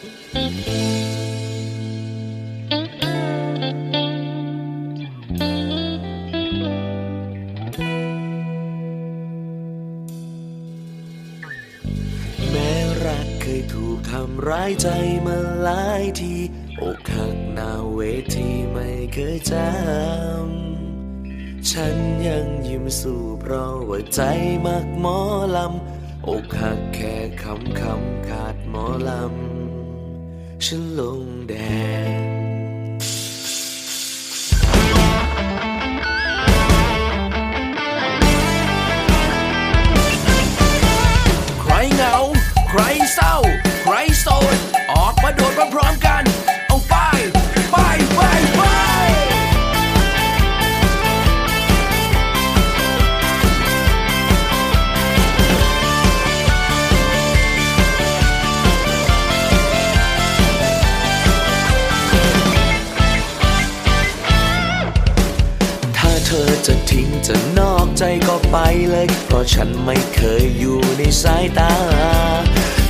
แม้รักเคยถูกทำร้ายใจมาหลายทีอกหักหน้าเวทีไม่เคยจำ ฉันยังยิ้มสู้เพราะว่าใจมักหมอลำอกหักแค่คำคำขาดหมอลำ 是冷น จะทิ้งจะนอกใจก็ไปเลย เพราะฉันไม่เคยอยู่ในสายตา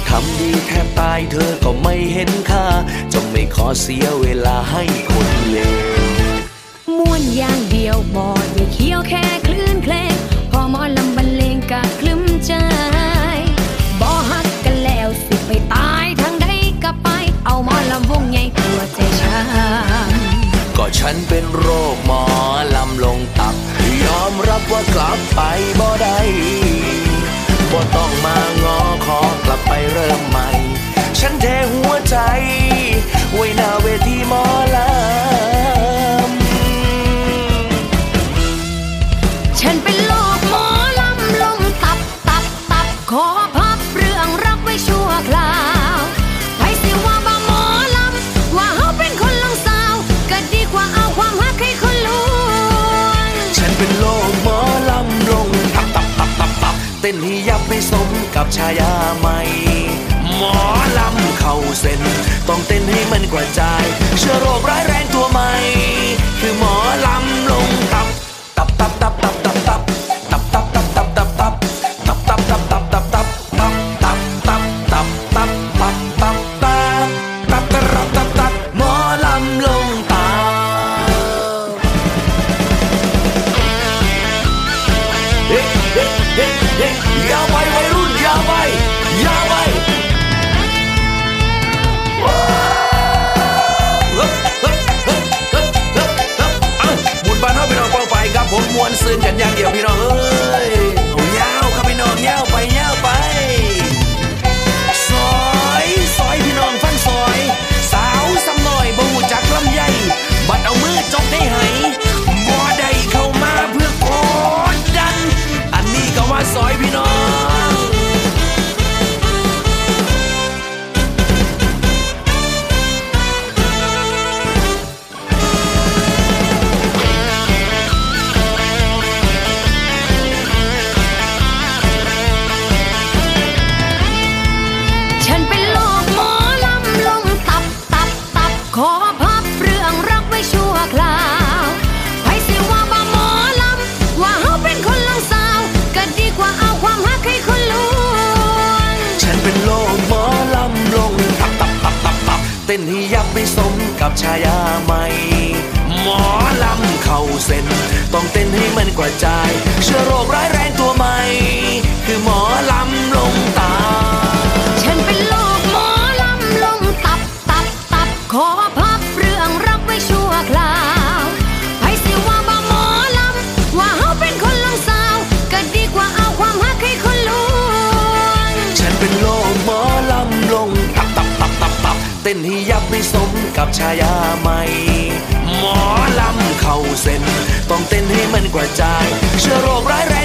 ทำดีแทบตายเธอก็ไม่เห็นค่าจะไม่ขอเสียเวลาให้คนเลวม้วนอย่างเดียวบอดไม่เคี้ยวแค่คลื่นเพลง พอหมอลำบรรเลงกะคลึมใจบอฮักกันแล้วสิไปตายทางใดก็ไป เอาหมอลำวงใหญ่ตัวใจช้ำก็ฉันเป็นโรคหมอ ว่ากลับไปบ่ได้บ่ต้องมางอขอกลับไปเริ่มใหม่ ฉันแทหัวใจ ไว้หน้าเวทีหมอลำฉันเป็นโรคหมอลำลมตับตับตับขอพับเรื่องรักไว้ชั่วคราว เต้นให้ยับไม่สมกับชายาใหม่ หมอลำเข้าเส้น ต้องเต้นให้มันกระจาย เชื้อโรคร้ายแรง วนซื่นกันอย่างเดียวพี่น้องเอ้ พับเรื่องรักไว้ชั่วคราวไปสิว่าบ่หมอลำ ว่าเฮาเป็นคนลังสาวก็ดีกว่าเอาความฮักให้คนลวงฉันเป็นโลกหมอลำลงตับตับตับตับตับเต้นให้ยับไม่สมกับชายาใหม่หมอลำเข้าเส้น ต้องเต้นให้มันกระจายเชื้อโรคร้ายแรงตัวใหม่ คือหมอลำลงตา ฉันเป็นโรคหมอลำลมตับตับตับขอพับเรื่องรั กไว้ชั่วคราวไปสิว่าบ่หมอลำ ว่าเฮาเป็นคนลังสาวก็ดีกว่าเอาความฮักให้คนลวงฉันเป็นโลกหมอลำลงตับตับตับตับตับเต้นให้ยับไม่สมกับชายาใหม่ หมอลำเข้าเส้น ต้องเต้นให้มันกระจาย เชื้อโรคร้าย